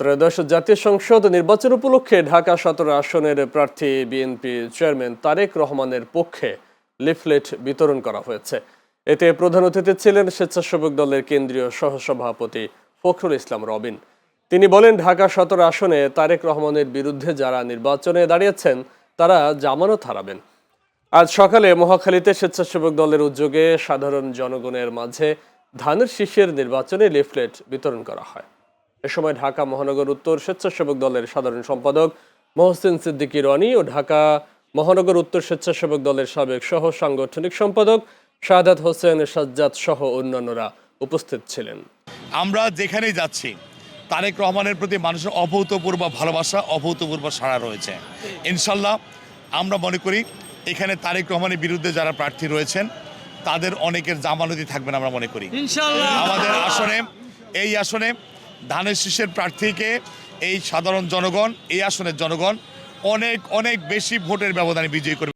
ত্রয়োদশ জাতীয় সংসদ নির্বাচন উপলক্ষে ঢাকা সতেরো আসনের প্রার্থী বিএনপি চেয়ারম্যান তারেক রহমানের পক্ষে লিফলেট বিতরণ করা হয়েছে। এতে প্রধান অতিথি ছিলেন স্বেচ্ছাসেবক দলের কেন্দ্রীয় সহসভাপতি ফখরুল ইসলাম রবিন। তিনি বলেন, ঢাকা সতেরো আসনে তারেক রহমানের বিরুদ্ধে যারা নির্বাচনে দাঁড়িয়েছেন, তারা জামানত হারাবেন। আজ সকালে মহাখালীতে স্বেচ্ছাসেবক দলের উদ্যোগে সাধারণ জনগণের মাঝে ধানের শীষের নির্বাচনে লিফলেট বিতরণ করা হয়। এ সময় ঢাকা মহানগর উত্তর স্বেচ্ছাসেবক দলের সাধারণ সম্পাদক মহসিন সিদ্দিকী রনি ও ঢাকা মহানগর উত্তর স্বেচ্ছাসেবক দলের সাবেক সহ সাংগঠনিক সম্পাদক শাহাদাত হোসেন সাজ্জাদ সহ অন্যান্যরা উপস্থিত ছিলেন। আমরা যেখানেই যাচ্ছি তারেক রহমানের প্রতি মানুষের অভূতপূর্ব ভালোবাসা অভূতপূর্ব সাড়া রয়েছে। ইনশাল্লাহ আমরা মনে করি এখানে তারেক রহমানের বিরুদ্ধে যারা প্রার্থী রয়েছেন তাদের অনেকের জামানতি থাকবেন আমরা মনে করি। আমাদের আসনে এই আসনে ধানের শীষের প্রার্থীকে এই সাধারণ জনগণ, এই আসনের জনগণ অনেক অনেক বেশি ভোটের ব্যবধানে বিজয়ী করবে